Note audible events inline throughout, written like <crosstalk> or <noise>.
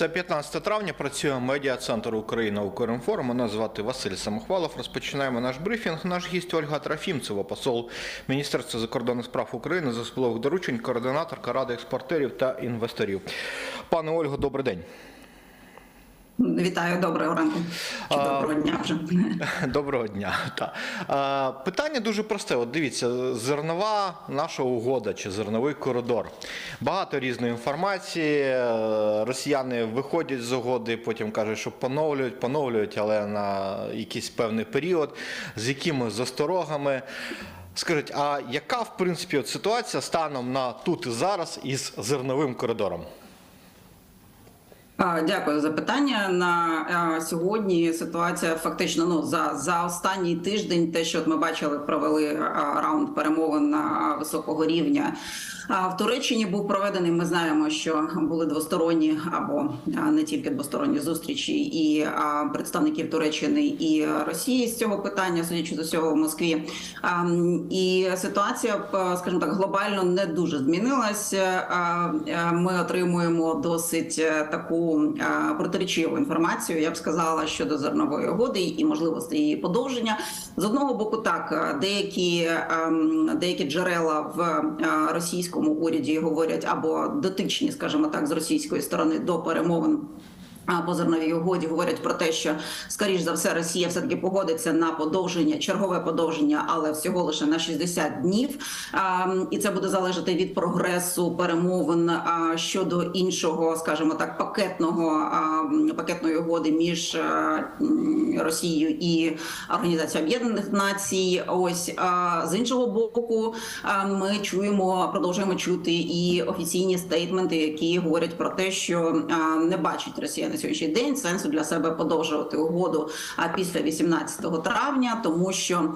Це 15 травня. Працює медіа центр Україна Укрінформ. Мене звати Василь Самохвалов. Розпочинаємо наш брифінг. Наш гість Ольга Трофімцева, посол Міністерства закордонних справ України, за доручень, координаторка Ради експортерів та інвесторів. Пане Ольго, добрий день. Вітаю, доброго ранку. Чи доброго дня вже. <laughs> Доброго дня. Та. А, питання дуже просте. От дивіться, зернова наша угода чи зерновий коридор. Багато різної інформації. Е, Росіяни виходять з угоди, потім кажуть, що поновлюють, поновлюють, але на якийсь певний період, з якими засторогами. Скажіть, а яка в принципі от ситуація станом на тут і зараз із зерновим коридором? Дякую за питання. На сьогодні ситуація фактично ну за, за останній тиждень, те, що от ми бачили, провели раунд перемовин на високого рівня. В Туреччині був проведений. Ми знаємо, що були двосторонні або не тільки двосторонні зустрічі, і представників Туреччини і Росії з цього питання, судячи з усього в Москві. І ситуація, скажімо так, глобально не дуже змінилася. Ми отримуємо досить е, таку протиречиву інформацію. Я б сказала щодо зернової угоди і можливості її подовження. З одного боку, так деякі, ем, деякі джерела в російському уряді говорять або дотичні, скажімо так, з російської сторони до перемовин. А по зерновій угоді говорять про те, що скоріш за все Росія все таки погодиться на подовження, чергове подовження, але всього лише на 60 днів. І це буде залежати від прогресу перемовин щодо іншого, скажімо так, пакетного пакетної угоди між Росією і Організацією Об'єднаних Націй. Ось з іншого боку, ми чуємо, продовжуємо чути і офіційні стейтменти, які говорять про те, що не бачить Росія на сьогоднішній день сенсу для себе подовжувати угоду після 18 травня, тому що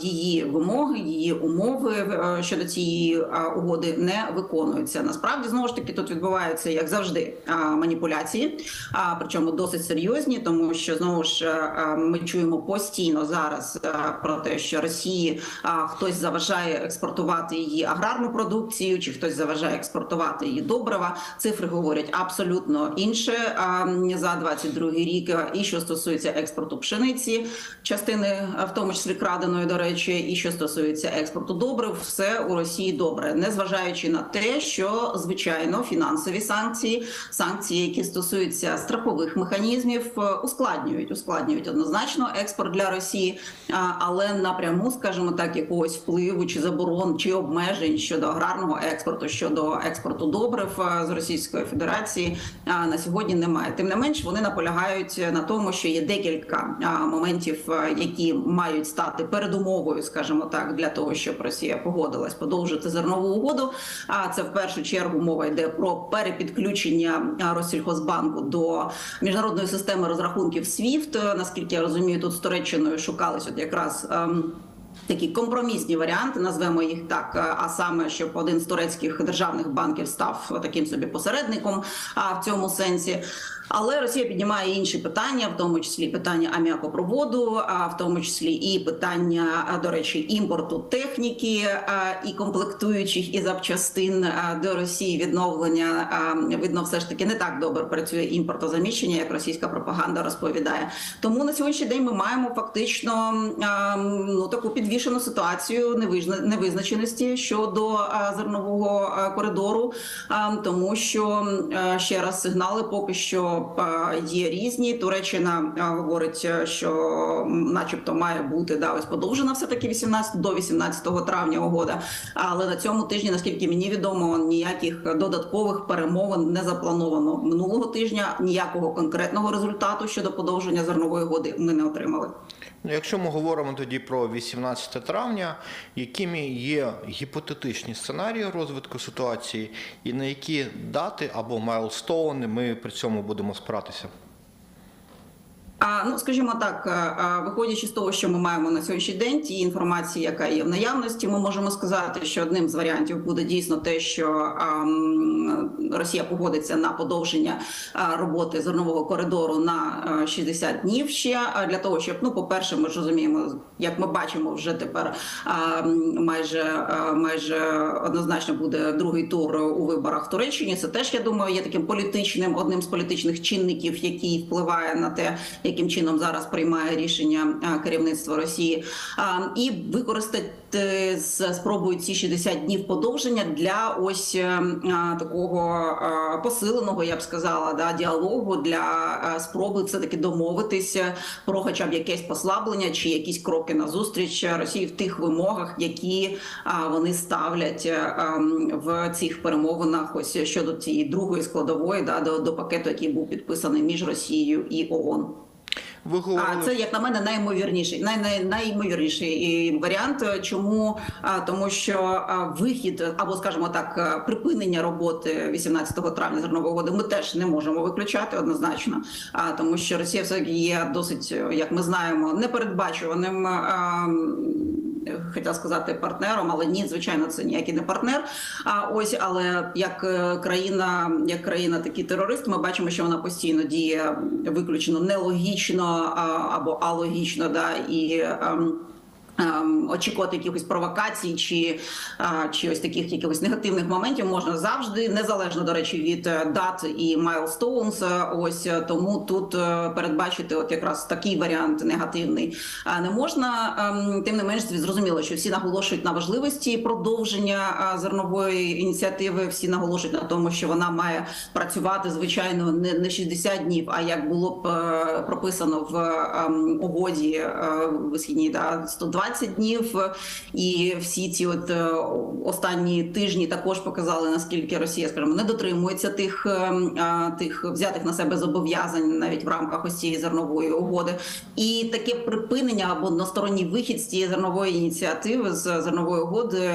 її вимоги, її умови е, щодо цієї угоди не виконуються. Насправді знову ж таки тут відбуваються як завжди маніпуляції, а причому досить серйозні, тому що знову ж е, ми чуємо постійно зараз е, про те, що Росії хтось заважає експортувати її аграрну продукцію, чи хтось заважає експортувати її добрива. Цифри говорять абсолютно інше за 22 рік. І що стосується експорту пшениці, частини в тому числі краденої, до речі, і що стосується експорту добрив, все у Росії добре, незважаючи на те, що звичайно фінансові санкції, санкції, які стосуються страхових механізмів, е, ускладнюють, ускладнюють однозначно експорт для Росії, але напряму, скажімо так, якогось впливу чи заборон чи обмежень щодо аграрного експорту, щодо експорту добрив е, з Російської Федерації на сьогодні немає. Тим не менш, вони наполягають на тому, що є декілька моментів, які мають стати передумовою, скажімо так, для того, щоб Росія погодилась подовжити зернову угоду. А це в першу чергу мова йде про перепідключення а, Россільхозбанку до міжнародної системи розрахунків SWIFT. Наскільки я розумію, тут з Туреччиною шукались от якраз. ем, Такі компромісні варіанти, назвемо їх так, е, а саме, щоб один з турецьких державних банків став таким собі посередником, а в цьому сенсі. Але Росія піднімає інші питання, в тому числі питання аміакопроводу, а в тому числі і питання, до речі, імпорту техніки і комплектуючих і запчастин до Росії відновлення. Видно, все ж таки не так добре працює імпортозаміщення, як російська пропаганда розповідає. Тому на сьогоднішній день ми маємо фактично ну таку підвішену ситуацію невизна- невизначеності щодо зернового коридору, тому що ще раз сигнали поки що є різні. Туреччина а, говорить, е, що начебто має бути да ось подовжена все таки 18 до 18 травня угода. Але на цьому тижні, наскільки мені відомо, ніяких додаткових перемовин не заплановано минулого тижня. Ніякого конкретного результату щодо подовження зернової угоди ми не отримали. Ну, Якщо ми говоримо тоді про 18 травня, якими є гіпотетичні сценарії розвитку ситуації, і на які дати або майлстоуни ми при цьому будемо спиратися? Ну скажімо так, е, е, виходячи з того, що ми маємо на сьогоднішній день, ті інформації, яка є в наявності, ми можемо сказати, що одним з варіантів буде дійсно те, що Росія погодиться на подовження е, роботи зернового коридору на е, 60 днів ще для того, щоб ну, по перше, ми ж розуміємо, як ми бачимо, вже тепер майже майже однозначно буде другий тур у виборах в Туреччині. Це теж я думаю, є таким політичним одним з політичних чинників, який впливає на те, яким чином зараз приймає рішення керівництво Росії, і використати спробують ці 60 днів подовження для ось е, такого посиленого, я б сказала, да діалогу для спроби все таки домовитися про хоча б якесь послаблення чи якісь кроки на зустріч Росії в тих вимогах, які вони ставлять е, в цих перемовинах. Ось щодо цієї другої складової, да до, до пакету, який був підписаний між Росією і ООН. Ви говорили... А це як на мене найімовірніший, най, най, найімовірніший варіант. Чому А, тому, що вихід або, скажімо так, припинення роботи 18 травня зернової угоди ми теж не можемо виключати однозначно. А тому, що Росія все є досить, як ми знаємо, непередбачуваним. а, Хотіла сказати партнером, але ні, звичайно, це ніякий не партнер. А ось, але як е, країна, як країна, такий терорист, ми бачимо, що вона постійно діє виключено нелогічно або алогічно, да і. Ем, Очікувати якихось провокацій чи, чи ось таких якихось негативних моментів можна завжди, незалежно до речі від е, дат і майлстоунс. Е, Ось е, тому тут е, передбачити, от якраз такий варіант негативний не можна. Ем, Тим не менш, зрозуміло, що всі наголошують на важливості продовження зернової ініціативи. Всі наголошують на тому, що вона має працювати звичайно не не 60 днів, а як було б е, прописано в ем, угоді е, висхідній да 120 днів. І всі ці от е, останні тижні також показали наскільки Росія, скажімо, не дотримується тих, ем, тих взятих на себе зобов'язань навіть в рамках ось цієї зернової угоди. І таке припинення або односторонній вихід з цієї зернової ініціативи з зернової угоди.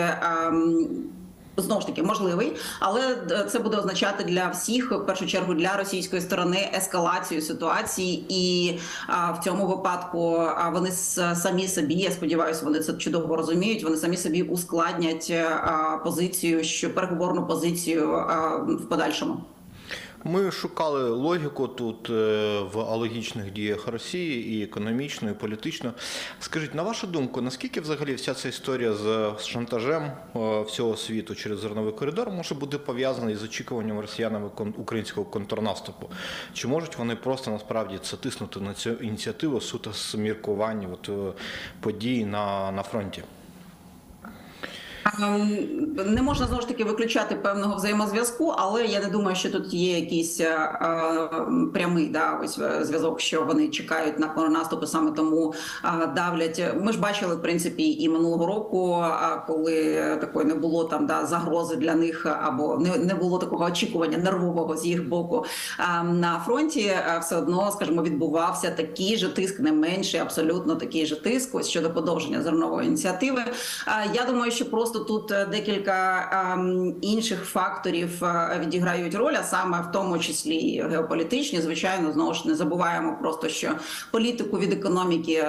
Знову ж таки можливий, але е, це буде означати для всіх, в першу чергу для російської сторони, ескалацію ситуації, і а, в цьому випадку а, вони самі собі, я сподіваюся, вони це чудово розуміють. Вони самі собі ускладнять е, а, позицію, що переговорну позицію а, в подальшому. Ми шукали логіку тут е, в алогічних діях Росії і економічно, і політично. Скажіть, на вашу думку, наскільки взагалі вся ця історія з шантажем е, всього світу через зерновий коридор може бути пов'язана із очікуванням росіянами українського контрнаступу? Чи можуть вони просто насправді це тиснути на цю ініціативу суто з міркування от, е, подій на, на фронті? Ем, Не можна знову ж таки виключати певного взаємозв'язку, але я не думаю, що тут є якийсь е, е, прямий да, ось е, зв'язок, що вони чекають на контрнаступ саме тому е, давлять. Ми ж бачили в принципі і минулого року, коли такої не було там да загрози для них, або не, не було такого очікування нервового з їх боку е, на фронті. Все одно, скажімо, відбувався такий же тиск, не менший, абсолютно такий же тиск. Ось щодо подовження зернової ініціативи. Я думаю, що просто тут е, декілька ем, інших факторів е, відіграють роль, а саме в тому числі і геополітичні. Звичайно, знову ж не забуваємо просто, що політику від економіки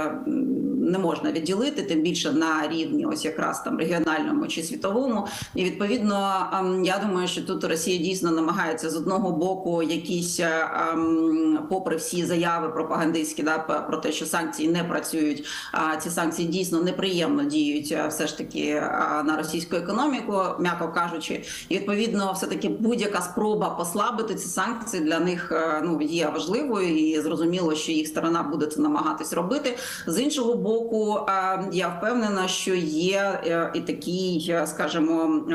не можна відділити, тим більше на рівні, ось якраз там регіональному чи світовому. І відповідно, ем, я думаю, що тут Росія дійсно намагається з одного боку якісь, е, ем, попри всі заяви пропагандистські, да про те, що санкції не працюють. А ці санкції дійсно неприємно діють е, все ж таки е, на російську економіку, м'яко кажучи, і відповідно, все таки будь-яка спроба послабити ці санкції для них ну є важливою, і зрозуміло, що їх сторона буде це намагатись робити. З іншого боку, е, я впевнена, що є е, і такий, е, скажімо, е,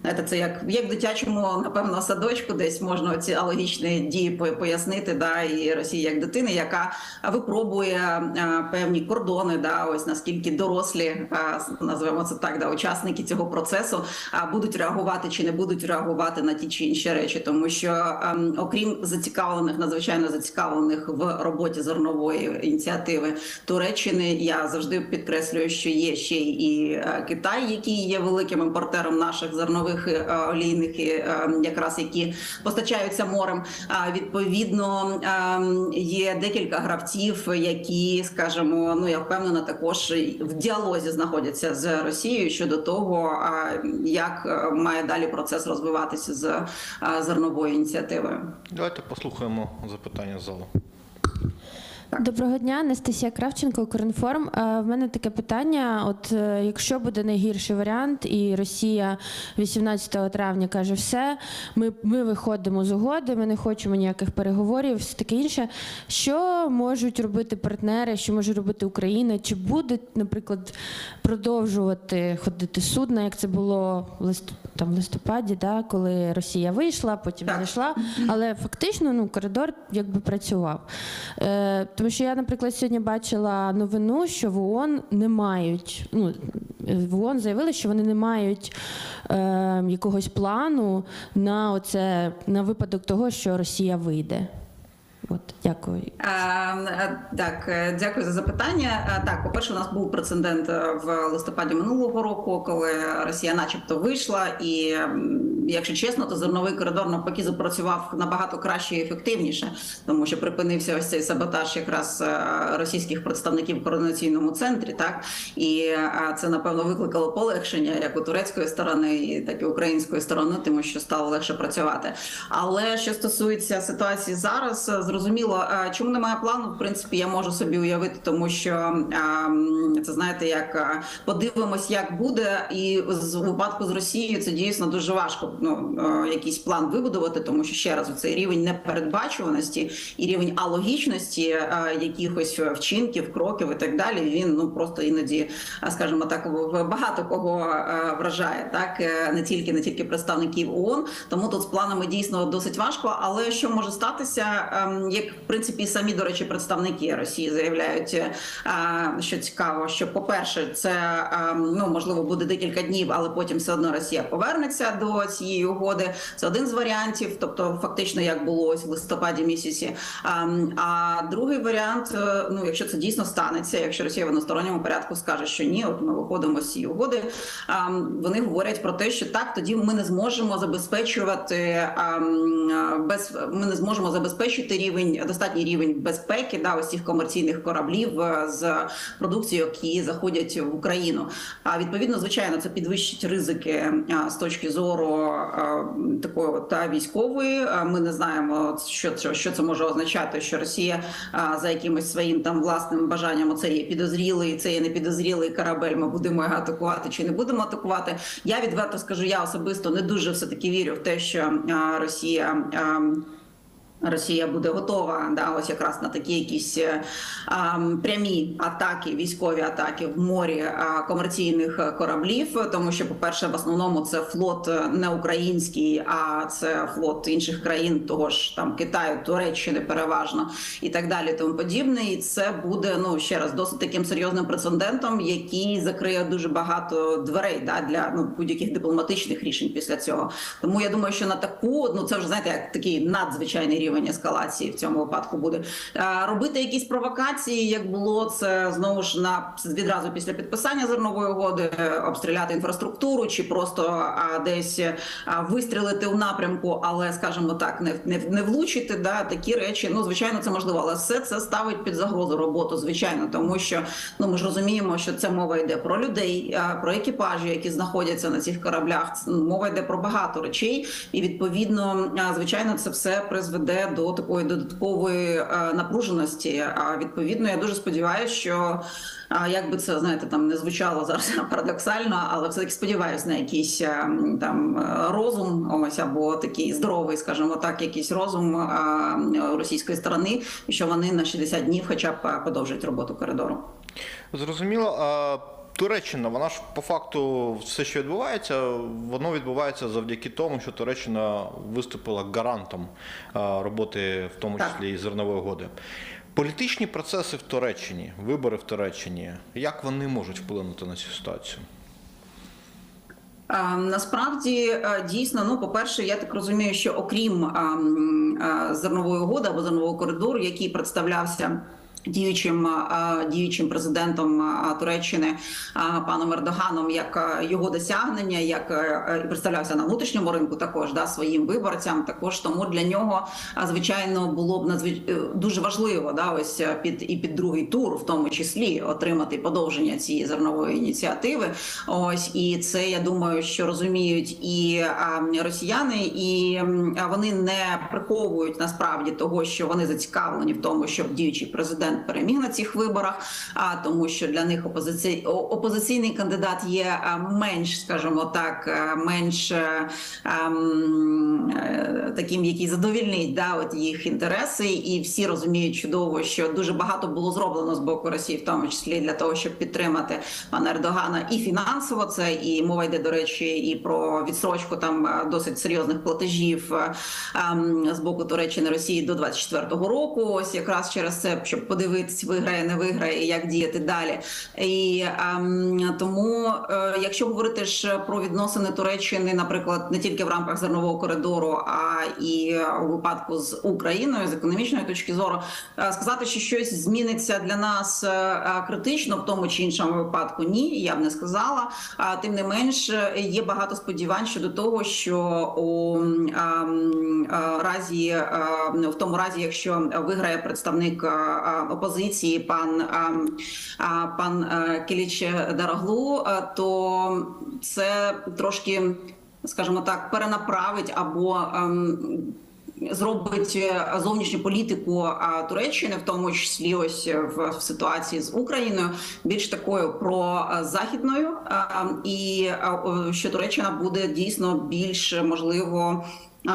знаєте, це як, як в дитячому, напевно, садочку, десь можна ці алогічні дії пояснити. Да, і Росія як дитини, яка випробує певні кордони, да, ось наскільки дорослі, називаємо це так, да, учасники цього процесу будуть реагувати чи не будуть реагувати на ті чи інші речі, тому що ем, окрім зацікавлених, надзвичайно зацікавлених в роботі зернової ініціативи Туреччини, я завжди підкреслюю, що є ще і е, Китай, який є великим імпортером наших зернових е, олійних, е, якраз які постачаються морем. А відповідно ем, є декілька гравців, які, скажімо, ну я впевнена, також в діалозі знаходяться з Росією щодо того, як має далі процес розвиватися з зерновою ініціативою. Давайте послухаємо запитання з залу. Доброго дня, Анастасія Кравченко, Укрінформ. Е, В мене таке питання: от е, якщо буде найгірший варіант, і Росія 18 травня каже, все, ми, ми виходимо з угоди, ми не хочемо ніяких переговорів, все таке інше. Що можуть робити партнери, що може робити Україна? Чи буде, наприклад, продовжувати ходити судна, як це було в лист, там, в листопаді, да, коли Росія вийшла, потім Так. зайшла, але фактично ну, коридор якби працював. Е, тому що я, наприклад, сьогодні бачила новину, що в ООН не мають. Ну, в ООН заявили, що вони не мають е, якогось плану на оце на випадок того, що Росія вийде. От, дякую. Е, Так, е, дякую за запитання. Так, по-перше, у нас був прецедент е, в листопаді минулого року, коли Росія, начебто, вийшла, і якщо чесно, то зерновий коридор навпаки запрацював набагато краще і ефективніше, тому що припинився ось цей саботаж якраз е, російських представників в координаційному центрі. Так і це напевно викликало полегшення як у турецької сторони, так і української сторони, тому що стало легше працювати. Але що стосується ситуації зараз, е, зрозуміло, е, чому немає плану. В принципі, я можу собі уявити, тому що е, це знаєте, як е, подивимось, як буде, і з випадку з Росією це дійсно дуже важко. Ну е, якийсь план вибудувати, тому що ще раз цей рівень непередбачуваності і рівень алогічності якихось вчинків, кроків і так далі. Він ну просто іноді, скажімо так, багато кого вражає, так не тільки не тільки представників ООН. Тому тут з планами дійсно досить важко. Але що може статися, ем, як в принципі самі до речі, представники Росії заявляють, е, що цікаво, що по перше, це ем, ну можливо буде декілька днів, але потім все одно Росія повернеться до цієї угоди. Це один з варіантів, тобто фактично як було ось в листопаді місяці. Ем, А другий варіант, е, ну якщо це дійсно станеться, якщо Росія в односторонньому порядку скаже, що ні, от ми виходимо з цієї угоди. ем, Вони говорять про те, що так тоді ми не зможемо забезпечувати ем, е, без ми не зможемо забезпечити рівень достатній рівень безпеки да цих комерційних кораблів е, з продукцією, які заходять в Україну. А відповідно, звичайно, це підвищить ризики е, з точки зору е, такої та військової. Ми не знаємо, що це що це може означати, що Росія за якимось своїм там власним бажанням це є підозрілий, це є непідозрілий корабель. Ми будемо його атакувати чи не будемо атакувати. Я відверто скажу, я особисто не дуже все таки вірю в те, що Росія. Росія буде готова да, ось якраз на такі якісь е, а, прямі атаки, військові атаки в морі а, комерційних кораблів. Тому що, по-перше, в основному це флот е, не український, а це флот інших країн, того ж там Китаю, Туреччини, переважно і так далі. Тому подібне. І це буде ну ще раз досить таким серйозним прецедентом, який закриє дуже багато дверей да, для ну будь-яких дипломатичних рішень після цього. Тому я думаю, що на таку ну це вже знаєте, як такий надзвичайний рівень ескалації в цьому випадку буде Е, робити якісь провокації, як було це знову ж на відразу після підписання зернової угоди, е, обстріляти інфраструктуру чи просто десь е, а, вистрілити у напрямку, але скажімо так, не, не, не влучити. Да, такі речі. Ну звичайно, це можливо, але все це ставить під загрозу роботу, звичайно, тому що ну ми ж розуміємо, що це мова йде про людей, про екіпажі, які знаходяться на цих кораблях. Ну, Мова йде про багато речей, і відповідно, звичайно, це все призведе до такої додаткової е, напруженості. А відповідно, я дуже сподіваюся, що як би це знаєте, там не звучало зараз <laughs> парадоксально, але все таки сподіваюся на якийсь е, там е, розум, ось або такий здоровий, скажімо так, якийсь розум російської сторони, що вони на 60 днів, хоча б подовжать роботу коридору. Зрозуміло. Туреччина, вона ж по факту все, що відбувається, воно відбувається завдяки тому, що Туреччина виступила гарантом роботи, в тому числі і зернової угоди. Політичні процеси в Туреччині, вибори в Туреччині, як вони можуть вплинути на цю ситуацію? Насправді дійсно, ну по-перше, я так розумію, що окрім зернової угоди або зернового коридору, який представлявся Діючим діючим президентом Туреччини паном Ердоганом як його досягнення, як е, е, представлявся на внутрішньому ринку, також да своїм виборцям. Також тому для нього звичайно було б надзвич... е, дуже важливо да ось під і під другий тур, в тому числі отримати подовження цієї зернової ініціативи. Ось і це я думаю, що розуміють і росіяни, і вони не приховують насправді того, що вони зацікавлені в тому, щоб діючий президент переміг на цих виборах. А тому, що для них опозицій о- опозиційний кандидат є менш, скажімо так, менш е, ем, е, таким, який задовільнить да, от їх інтереси, і всі розуміють чудово, що дуже багато було зроблено з боку Росії, в тому числі для того, щоб підтримати пана Ердогана і фінансово. Це і мова йде до речі, і про відсрочку там е, досить серйозних платежів ем, з боку Туреччини Росії до 24-го року. Ось якраз через це, щоб подивитись, виграє, не виграє, як діяти далі. І ем, тому, е, якщо говорити ж про відносини Туреччини, наприклад, не тільки в рамках зернового коридору, а і у випадку з Україною з економічної точки зору, е, сказати, що щось зміниться для нас е, критично в тому чи іншому випадку, ні, я б не сказала. А тим не менш, є багато сподівань щодо того, що у ем, разі в тому разі, якщо виграє представник опозиції, пан ем, пан е, Кіліч Дароглу, е, то це трошки, скажімо так, перенаправить або. ем, Зробить е, зовнішню політику Туреччини, в тому числі ось в, ситуації з Україною, більш такою прозахідною, а, і що Туреччина буде дійсно більш можливо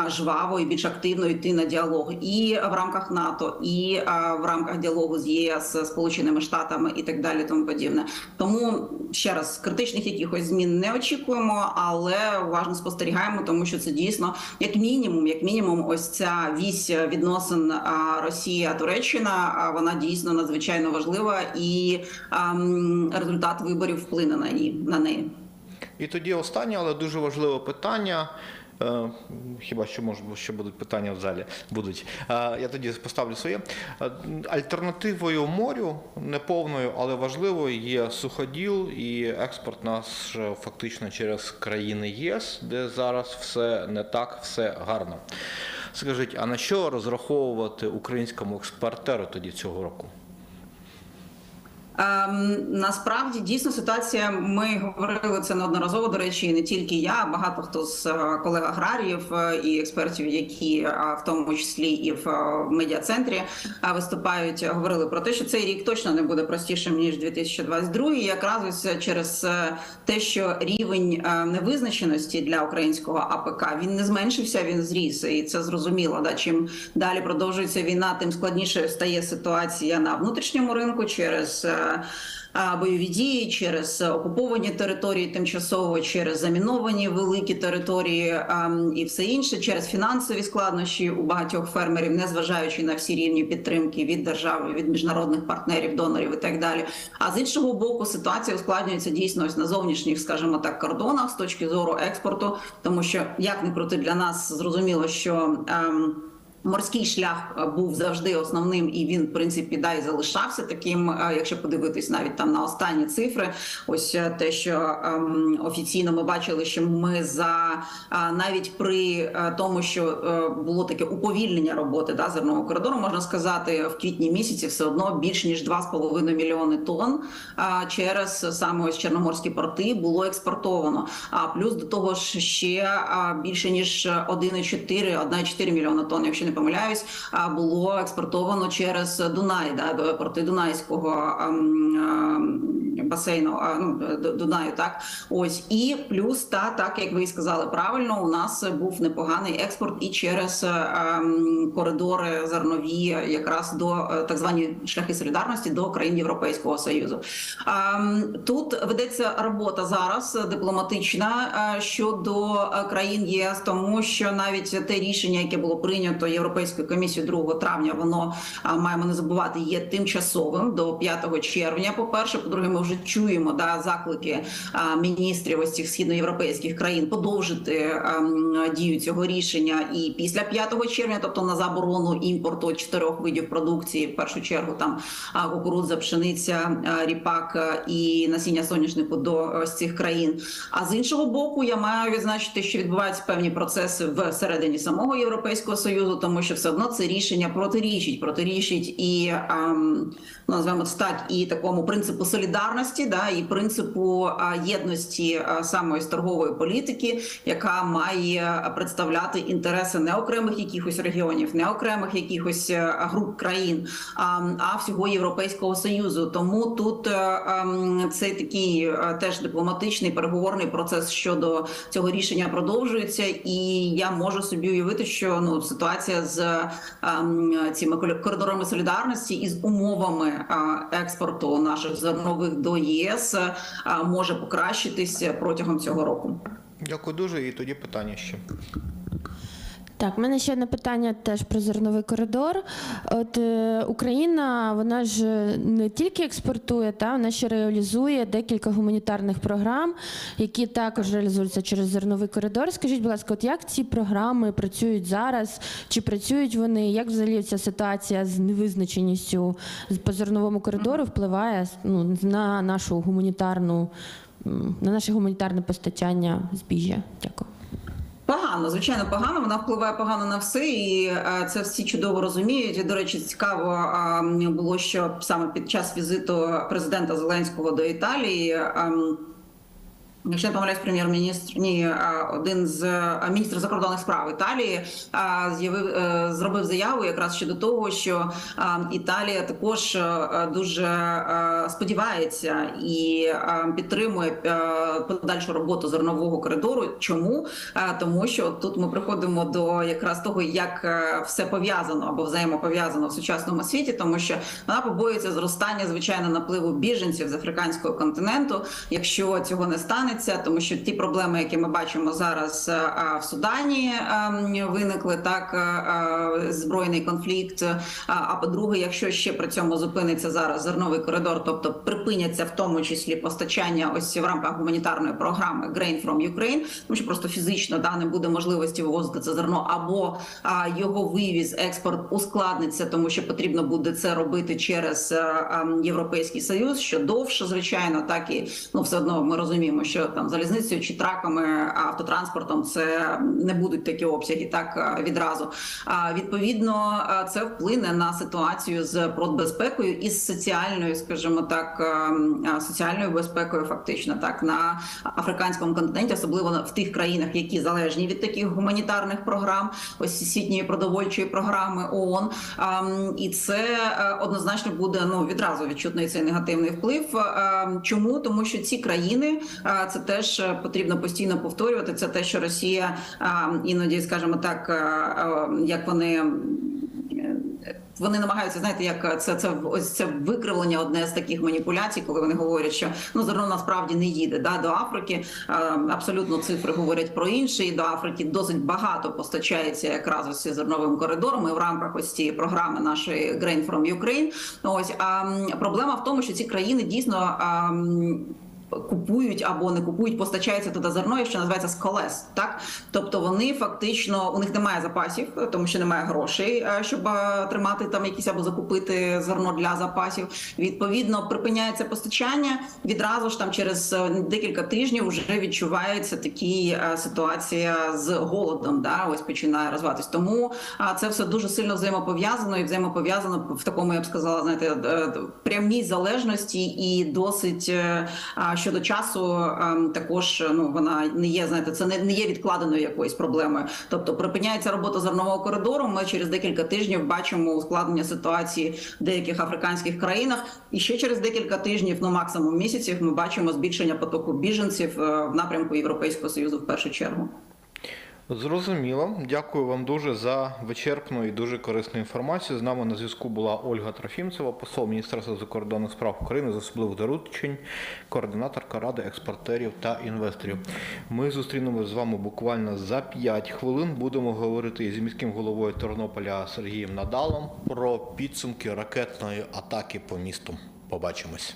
жваво і більш активно йти на діалог і в рамках НАТО, і в рамках діалогу з ЄС, Сполученими Штатами і так далі, тому подібне. Тому ще раз критичних якихось змін не очікуємо, але уважно спостерігаємо, тому що це дійсно як мінімум, як мінімум, ось ця вісь відносин а, Росія Туреччина. Вона дійсно надзвичайно важлива, і результат виборів вплине на неї. І тоді останнє, але дуже важливе питання. Е, Хіба що може ще будуть питання в залі? Будуть. Е, Я тоді поставлю своє. Е, Альтернативою морю неповною, але важливою є суходіл і експорт наш е, фактично через країни ЄС, де зараз все не так, все гарно. Скажіть, а на що розраховувати українському експортеру тоді цього року? Ем, насправді дійсно ситуація. Ми говорили це неодноразово. До речі, не тільки я, а багато хто з е, колег аграріїв е, і експертів, які е, в тому числі і в медіа-центрі виступають, говорили про те, що цей рік точно не буде простішим ніж 2022, і якраз ось через те, що рівень невизначеності для українського АПК він не зменшився, він зріс, і це зрозуміло. Да, чим далі продовжується війна, тим складніше стає ситуація на внутрішньому ринку через. Бойові дії через окуповані території тимчасово, через заміновані великі території і все інше, через фінансові складнощі у багатьох фермерів, незважаючи на всі рівні підтримки від держави, від міжнародних партнерів, донорів і так далі. А з іншого боку, ситуація ускладнюється дійсно ось на зовнішніх, скажімо так, кордонах з точки зору експорту, тому що як не крути для нас зрозуміло, що. ем, Морський шлях е, був завжди основним, і він, в принципі, да, і залишався таким. е, Якщо подивитись навіть там на останні цифри, ось е, те, що ем, офіційно ми бачили, що ми за а, навіть при е, тому, що е, було таке уповільнення роботи да, зернового коридору, можна сказати, в квітні місяці все одно більш ніж 2,5 мільйони тонн а, через саме ось чорноморські порти було експортовано. А плюс до того ж ще а, більше ніж 1,4 1,4 мільйона тонн, якщо не помиляюсь, було експортовано через Дунай, да, порти Дунайського басейну, ну, Дунаю, так ось і плюс та так як ви сказали правильно, у нас був непоганий експорт і через ем, коридори зернові, якраз до е, так звані шляхи солідарності до країн Європейського союзу. Ем, Тут ведеться робота зараз е, дипломатична е, щодо е, країн ЄС, тому що навіть те рішення, яке було прийнято Європейською комісією 2 травня, воно маємо не забувати є тимчасовим до 5 червня. По перше, по друге, ми вже чуємо да заклики міністрів ось цих східноєвропейських країн подовжити ем, дію цього рішення і після 5 червня, тобто на заборону імпорту чотирьох видів продукції, в першу чергу там кукурудза, пшениця, ріпак і насіння соняшнику до ось цих країн. А з іншого боку, я маю відзначити, що відбуваються певні процеси всередині самого європейського союзу, тому що все одно це рішення протирічить, протирічить і ем, ну, називаємо так, і такому принципу солідарності, да і принципу єдності ось торгової політики, яка має представляти інтереси не окремих якихось регіонів, не окремих якихось е, груп країн, а, всього європейського союзу. Тому тут е, ем, цей такий е, теж дипломатичний переговорний процес щодо цього рішення продовжується, і я можу собі уявити, що ну ситуація з ем, цими коридорами солідарності і з умовами експорту наших зернових до ЄС е, може покращитись протягом цього року. Дякую дуже. І тоді питання ще. Так, в мене ще одне питання теж про зерновий коридор. От е, Україна, вона ж не тільки експортує, та вона ще реалізує декілька гуманітарних програм, які також реалізуються через зерновий коридор. Скажіть, будь ласка, от як ці програми працюють зараз? Чи працюють вони? Як взагалі ця ситуація з невизначеністю з- по зерновому коридору впливає ну, на нашу гуманітарну на наше гуманітарне постачання збіжжя? Дякую. Погано, звичайно, погано. Вона впливає погано на все, і е, це всі чудово розуміють. До речі, цікаво було, що саме під час візиту президента Зеленського до Італії. Якщо не помиляюсь, прем'єр-міністр ні, один з а, міністрів закордонних справ Італії з'явив е, зробив заяву якраз щодо того, що Італія також е, дуже е, сподівається і е, підтримує е, подальшу роботу зернового коридору. Чому Е, тому, що тут ми приходимо до якраз того, як е, все пов'язано або взаємопов'язано в сучасному світі, тому що вона побоюється зростання звичайно напливу біженців з африканського континенту, якщо цього не станеться, тому що ті проблеми, які ми бачимо зараз е, в Судані, е, виникли так е, е, збройний конфлікт. А, по-друге, якщо ще при цьому зупиниться зараз зерновий коридор, тобто припиняться в тому числі постачання ось в рамках гуманітарної програми Grain from Ukraine, тому що просто фізично да не буде можливості вивозити це зерно, або його вивіз, експорт ускладниться, тому що потрібно буде це робити через е, Європейський Союз, що довше, звичайно, так і ну все одно ми розуміємо, що там залізницею чи траками, автотранспортом це не будуть такі обсяги, так е, відразу. А відповідно, е, це вплине на ситуацію з продбезпекою і з соціальною, скажімо так, е, соціальною безпекою, фактично так на африканському континенті, особливо в тих країнах, які залежні від таких гуманітарних програм, ось всесвітньої продовольчої програми ООН. І це однозначно буде ну відразу відчутний цей негативний вплив. Чому тому, що ці країни це теж е, потрібно постійно повторювати. Це те, що Росія ем, іноді, скажімо так, е, е, як вони. е, Вони намагаються знаєте, як це це ось це викривлення одне з таких маніпуляцій, коли вони говорять, що ну зерно насправді не їде да до Африки. Е, Абсолютно цифри говорять про інше. І до Африки досить багато постачається якраз ось зерновим коридором і в рамках ось цієї програми нашої Grain from Ukraine. Ось а проблема в тому, що ці країни дійсно. а, м, Купують або не купують, постачається туди зерно, що називається з колес. Так, тобто вони фактично у них немає запасів, тому що немає грошей, е, щоб е, тримати там якісь або закупити зерно для запасів. Відповідно, припиняється постачання. Відразу ж там через е, декілька тижнів вже відчувається такі ситуація з голодом. Да, ось починає розвиватись. Тому це все дуже сильно взаємопов'язано і взаємопов'язано в такому, я б сказала, знаєте, прямій залежності і досить щодо часу ем, також ну вона не є, знаєте, це не, є відкладеною якоюсь проблемою. Тобто припиняється робота зернового коридору. Ми через декілька тижнів бачимо ускладнення ситуації в деяких африканських країнах, і ще через декілька тижнів, ну максимум місяців, ми бачимо збільшення потоку біженців е, в напрямку Європейського союзу в першу чергу. Зрозуміло. Дякую вам дуже за вичерпну і дуже корисну інформацію. З нами на зв'язку була Ольга Трофімцева, посол Міністерства закордонних справ України з особливих доручень, координаторка Ради експортерів та інвесторів. Ми зустрінемося з вами буквально за 5 хвилин. Будемо говорити з міським головою Тернополя Сергієм Надалом про підсумки ракетної атаки по місту. Побачимось.